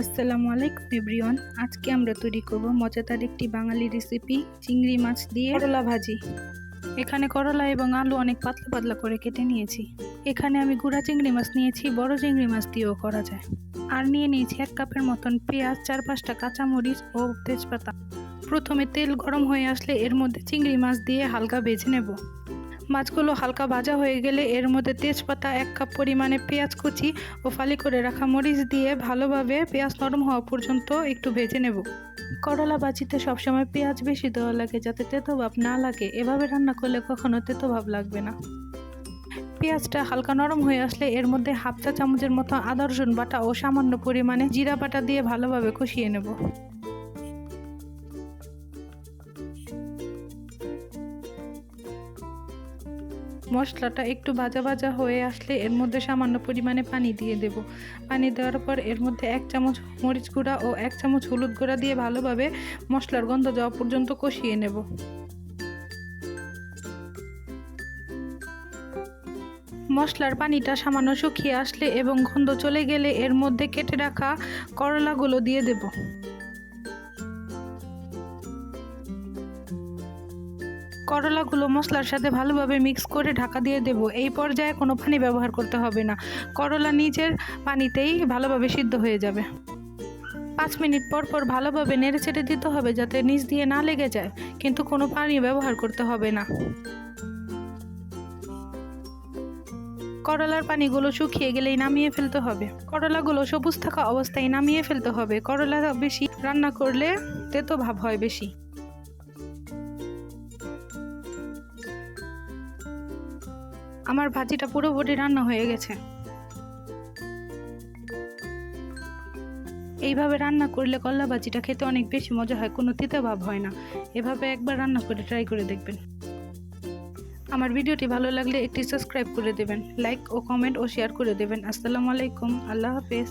আসসালামু আলাইকুম এভরিওয়ান। আজকে আমরা তৈরি করব মজাদার একটি বাঙালি রেসিপি চিংড়ি মাছ দিয়ে করলা ভাজি। এখানে করলা এবং আলু অনেক পাতলা পাতলা করে কেটে নিয়েছি। এখানে আমি গুঁড়া চিংড়ি মাছ নিয়েছি, বড় চিংড়ি মাছ দিয়েও করা যায়। আর নিয়ে নিয়েছি এক কাপের মতন পেঁয়াজ, চার পাঁচটা কাঁচামরিচ ও তেজপাতা। প্রথমে তেল গরম হয়ে আসলে এর মধ্যে চিংড়ি মাছ দিয়ে হালকা ভেজে নেব। মাছগুলো হালকা ভাজা হয়ে গেলে এর মধ্যে তেজপাতা, এক কাপ পরিমাণে পেঁয়াজ কুচি ও ফালি করে রাখা মরিচ দিয়ে ভালোভাবে পেঁয়াজ নরম হওয়া পর্যন্ত একটু ভেজে নেব। করলা ভাজিতে সবসময় পেঁয়াজ বেশি দেওয়া লাগে যাতে তেতো ভাব না লাগে। এভাবে রান্না করলে কখনো তেতো ভাব লাগবে না। পেঁয়াজটা হালকা নরম হয়ে আসলে এর মধ্যে হাফ চা চামচের মতো আদা রসুন বাটা ও সামান্য পরিমাণে জিরা বাটা দিয়ে ভালোভাবে কষিয়ে নেব। মশলাটা একটু ভাজা ভাজা হয়ে আসলে এর মধ্যে সামান্য পরিমাণে পানি দিয়ে দেব। পানি দেওয়ার পর এর মধ্যে এক চামচ মরিচ গুঁড়া ও এক চামচ হলুদ গুঁড়া দিয়ে ভালোভাবে মশলার গন্ধ যাওয়া পর্যন্ত কষিয়ে নেব। মশলার পানিটা সামান্য শুকিয়ে আসলে এবং গন্ধ চলে গেলে এর মধ্যে কেটে রাখা করলাগুলো দিয়ে দেব। করলাগুলো মশলার সাথে ভালোভাবে মিক্স করে ঢাকা দিয়ে দেব। এই পর্যায়ে কোনো পানি ব্যবহার করতে হবে না। করলা নিচের পানিতেই ভালোভাবে সিদ্ধ হয়ে যাবে। পাঁচ মিনিট পর পর ভালোভাবে নেড়ে চেড়ে দিতে হবে যাতে নিচ দিয়ে না লেগে যায়, কিন্তু কোনো পানি ব্যবহার করতে হবে না। করলার পানিগুলো শুকিয়ে গেলেই নামিয়ে ফেলতে হবে। করলাগুলো সবুজ থাকা অবস্থায় নামিয়ে ফেলতে হবে। করলা বেশি রান্না করলে তেতো ভাব হয় বেশি। আমার ভাজিটা পুরোপুরি রান্না হয়ে গেছে। এইভাবে রান্না করলে কল্লা ভাজিটা খেতে অনেক বেশি মজা হয়, কোনো তিতে ভাব হয় না। এভাবে একবার রান্না করে ট্রাই করে দেখবেন। আমার ভিডিওটি ভালো লাগলে একটি সাবস্ক্রাইব করে দেবেন, লাইক ও কমেন্ট ও শেয়ার করে দেবেন। আসসালামু আলাইকুম, আল্লাহ হাফেজ।